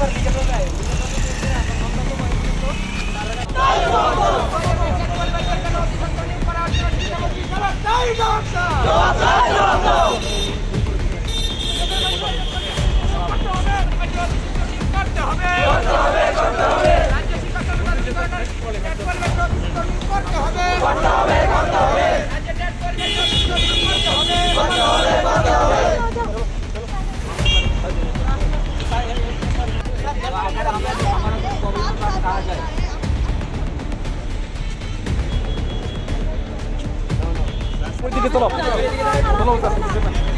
ওইদিকে चलो चलो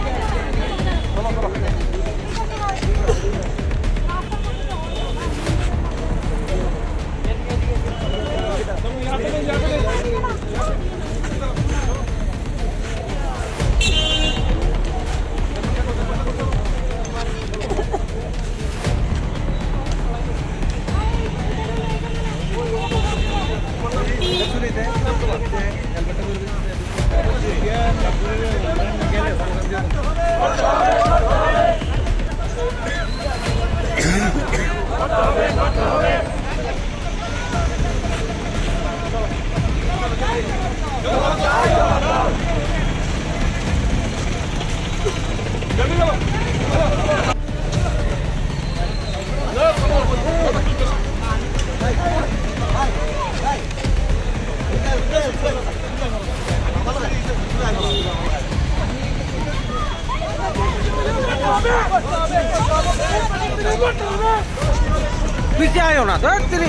পিছিয়ে আয়ো না ধর তিনি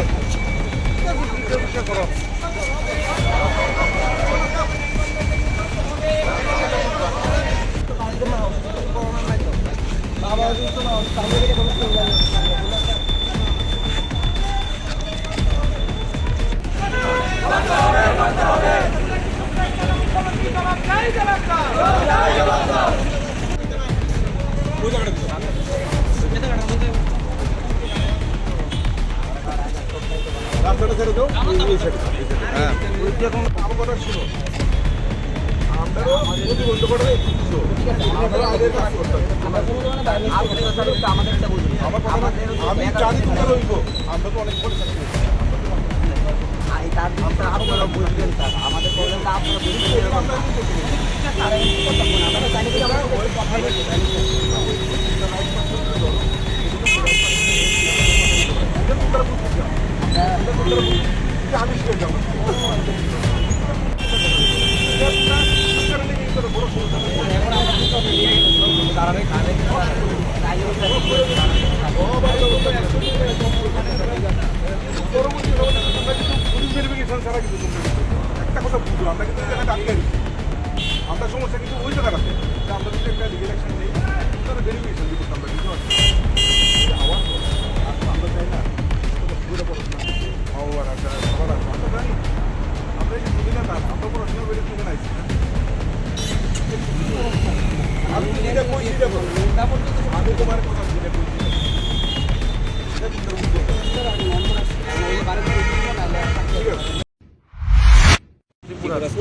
রাস্তাটা ছেড়ে দাও। হ্যাঁ। আমার শুনো আমরাও প্রতিবন্ধ করে দিচ্ছ আমরা আগে কাজ করতে হবে। আমার কথা না, আমি জানি তুমি লইব আমরা তো অনেক বলে থাকি আপনারা বুঝবেন স্যার আমাদের আপনারা বুঝবেন না।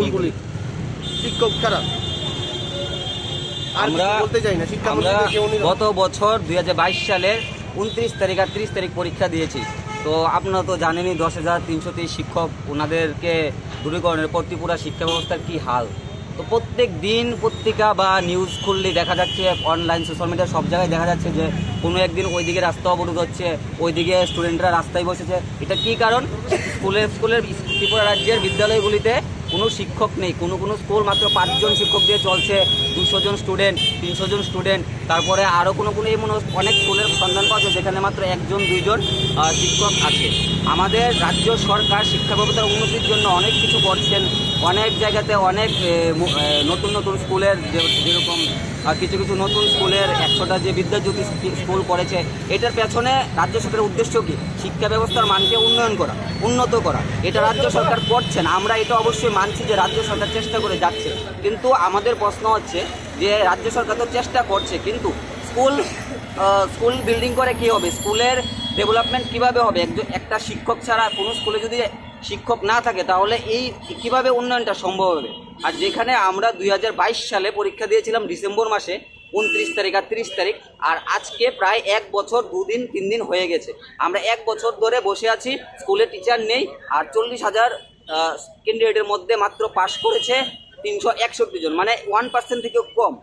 স্কুলগুলি শিক্ষক ছাড়া আমরা বলতে চাই না আমরা গত বছর দুই সালের উনত্রিশ তারিখ আর ত্রিশ তারিখ পরীক্ষা দিয়েছি। তো আপনারা তো জানেনই দশ হাজার তিনশো তেইশ শিক্ষক ওনাদেরকে দূরীকরণের পর ত্রিপুরা শিক্ষা ব্যবস্থার কী হাল? তো প্রত্যেক দিন পত্রিকা বা নিউজ খুললে দেখা যাচ্ছে অনলাইন সোশ্যাল মিডিয়া সব জায়গায় দেখা যাচ্ছে যে কোনো একদিন ওইদিকে রাস্তা অবরোধ হচ্ছে ওইদিকে স্টুডেন্টরা রাস্তায় বসেছে। এটা কী কারণ? স্কুলের স্কুলের ত্রিপুরা রাজ্যের বিদ্যালয়গুলিতে কোনো শিক্ষক নেই, কোনো কোনো স্কুল মাত্র পাঁচজন শিক্ষক দিয়ে চলছে, দুশো জন স্টুডেন্ট তিনশো জন স্টুডেন্ট তারপরে আরও কোনো কোনো এমন অনেক স্কুলের সন্ধান পাওয়া যায় যেখানে মাত্র একজন, দুইজন শিক্ষক আছে। আমাদের রাজ্য সরকার শিক্ষা ব্যবস্থার উন্নতির জন্য অনেক কিছু করছেন। অনেক জায়গাতে অনেক নতুন নতুন স্কুলের যেরকম কিছু কিছু নতুন স্কুলের একশোটা যে বিদ্যাজ্যোতি স্কুল করেছে, এটার পেছনে রাজ্য সরকারের উদ্দেশ্য কি? শিক্ষা ব্যবস্থার মানকে উন্নয়ন করা, উন্নত করা। এটা রাজ্য সরকার করছেন আমরা এটা অবশ্যই মানছি যে রাজ্য সরকার চেষ্টা করে যাচ্ছে। কিন্তু আমাদের প্রশ্ন হচ্ছে যে রাজ্য সরকার তো চেষ্টা করছে, কিন্তু স্কুল স্কুল বিল্ডিং করে কি হবে? স্কুলের ডেভেলপমেন্ট কীভাবে হবে? একটা শিক্ষক ছাড়া কোনো স্কুলে যদি শিক্ষক না থাকে, তাহলে এই কীভাবে উন্নয়নটা সম্ভব হবে? আর যেখানে আমরা দুই হাজার বাইশ সালে পরীক্ষা দিয়েছিলাম ডিসেম্বর মাসে, উনত্রিশ তারিখ আর তিরিশ তারিখ, আর আজকে প্রায় এক বছর, দুদিন তিন দিন হয়ে গেছে। আমরা এক বছর ধরে বসে আছি, স্কুলে টিচার নেই, আর চল্লিশ হাজার ক্যান্ডিডেটের মধ্যে মাত্র পাশ করেছে তিনশো একষট্টি জন মানে ওয়ান পার্সেন্ট থেকেও কম।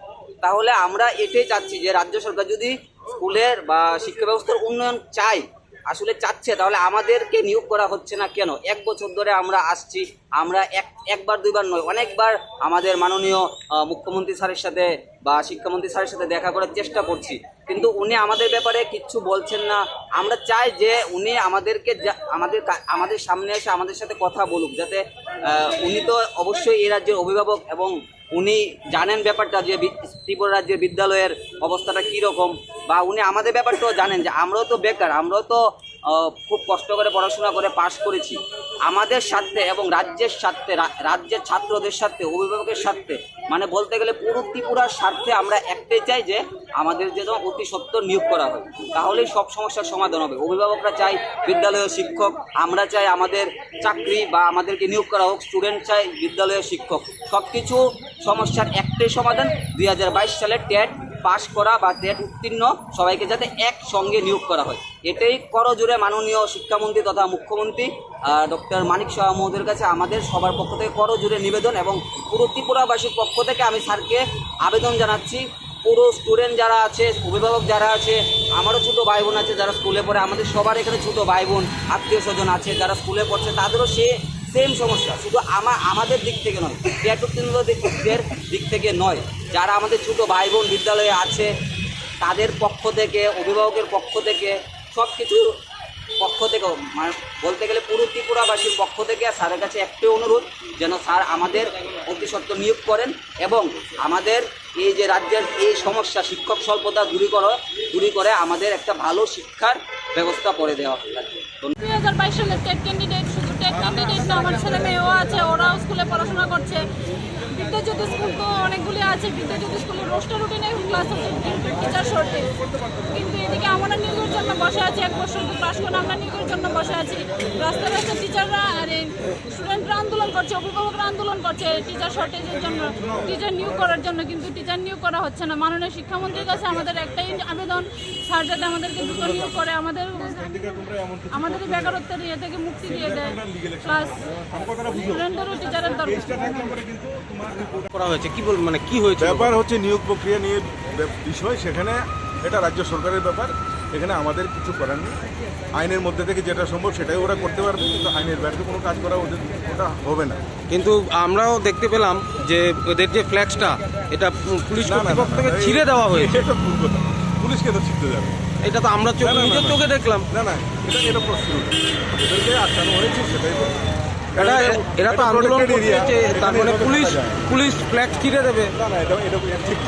তাহলে আমরা এটাই চাচ্ছি যে রাজ্য সরকার যদি স্কুলের বা শিক্ষা ব্যবস্থার উন্নয়ন চায় আসলে চাচ্ছে, তাহলে আমাদেরকে নিয়োগ করা হচ্ছে না কেন? এক বছর ধরে আমরা আসছি, আমরা এক, একবার, দুইবার নয়, অনেকবার আমাদের মাননীয় মুখ্যমন্ত্রী স্যারের সাথে বা শিক্ষামন্ত্রী স্যারের সাথে দেখা করার চেষ্টা করছি। কিন্তু উনি আমাদের ব্যাপারে কিচ্ছু বলছেন না। আমরা চাই যে উনি আমাদেরকে আমাদের আমাদের সামনে এসে আমাদের সাথে কথা বলুক, যাতে উনি তো অবশ্যই এই রাজ্যের অভিভাবক এবং উনি জানেন ব্যাপারটা যে ত্রিপুরা রাজ্যের বিদ্যালয়ের অবস্থাটা কীরকম। বা উনি আমাদের ব্যাপারটাও জানেন যে আমরাও তো বেকার, আমরাও তো খুব কষ্ট করে পড়াশোনা করে পাশ করেছি। আমাদের স্বার্থে এবং রাজ্যের স্বার্থে রাজ্যের ছাত্রদের স্বার্থে, অভিভাবকের স্বার্থে মানে বলতে গেলে পুরো ত্রিপুরার স্বার্থে আমরা একটাই চাই যে আমাদের যেন অতি সত্তর নিয়োগ করা হয় তাহলেই সব সমস্যার সমাধান হবে। অভিভাবকরা চাই বিদ্যালয়ের শিক্ষক, আমরা চাই আমাদের চাকরি বা আমাদেরকে নিয়োগ করা হোক, স্টুডেন্ট চাই বিদ্যালয়ের শিক্ষক। সব কিছু সমস্যার একটাই সমাধান দুই হাজার বাইশ সালে টেট পাশ করা বা টেট উত্তীর্ণ সবাইকে যাতে একসঙ্গে নিয়োগ করা হয়। এটাই করজোরে মাননীয় শিক্ষামন্ত্রী তথা মুখ্যমন্ত্রী ডক্টর মানিক শাহ মহোদয়ের কাছে আমাদের সবার পক্ষ থেকে করজোরে নিবেদন এবং পুরো ত্রিপুরাবাসীর পক্ষ থেকে আমি স্যারকে আবেদন জানাচ্ছি। পুরো স্টুডেন্ট যারা আছে, অভিভাবক যারা আছে, আমারও ছোটো ভাই বোন আছে যারা স্কুলে পড়ে, আমাদের সবার এখানে ছোটো ভাই বোন আত্মীয় স্বজন আছে যারা স্কুলে পড়ছে, তাদেরও সে সেম সমস্যা। শুধু আমা আমাদের দিক থেকে নয় উত্তীর্ণদের দিক থেকে নয়। যারা আমাদের ছোটো ভাই বোন বিদ্যালয়ে আছে, তাদের পক্ষ থেকে, অভিভাবকের পক্ষ থেকে সব কিছু পক্ষ থেকে মানে বলতে গেলে পুরো ত্রিপুরাবাসীর পক্ষ থেকে স্যারের কাছে একটাই অনুরোধ, যেন স্যার আমাদের অতি সত্ত্ব নিয়োগ করেন এবং আমাদের এই যে রাজ্যের এই সমস্যা শিক্ষক স্বল্পতা দূরী করে দূরী করে আমাদের একটা ভালো শিক্ষার ব্যবস্থা করে দেওয়া হয়। দুই হাজার বাইশ সালের টেট ক্যান্ডিডেট আছে, ওরাও স্কুলে পড়াশোনা করছে। স্কুল তো অনেকগুলি আছে। রুটিনে টিচার কিন্তু এদিকে আমরা জন্য বসে আছি, এক বছর করে আমরা জন্য বসে আছি। টিচাররা আন্দোলন করছে আন্দোলন টিচার জন্য টিচার নিয়োগ করার জন্য। কিন্তু টিচার নিয়োগ করা হচ্ছে না। মাননীয় শিক্ষামন্ত্রীর কাছে আমাদের একটাই আবেদন, স্যার যাতে আমাদেরকে দ্রুত নিয়োগ করে, আমাদের আমাদের বেকারত্বের ইয়ে থেকে মুক্তি দিয়ে দেয়। প্লাস স্টুডেন্টদেরও টিচারের দরকার। করা হয়েছে। কি বল মানে কি হয়েছে? ব্যাপার হচ্ছে নিয়োগ প্রক্রিয়া নিয়ে বিষয় সেখানে এটা রাজ্য সরকারের ব্যাপার। এখানে আমাদের কিছু করার নেই। আইনের মধ্যে থেকে যেটা সম্ভব সেটাই ওরা করতে পারবে কিন্তু আইনের বাইরে কোনো কাজ করা ওদের ওটা হবে না। কিন্তু আমরাও দেখতে পেলাম যে ওদের যে ফ্ল্যাক্সটা এটা পুলিশ ছিঁড়ে দেওয়া হয়েছে। এটা ভুল কথা। পুলিশকে তো শিখতে যাবে। এটা তো আমরা চোখ নিজের চোখে দেখলাম। না না এটা এটা প্রশ্ন। এদেরকে আটকানো হয়েছে সেটাই। এরা তো আন্দোলন করতে area, হচ্ছে, তার মানে পুলিশ পুলিশ ফ্ল্যাট ছিঁড়ে দেবে। না না এটা এটা ঠিক।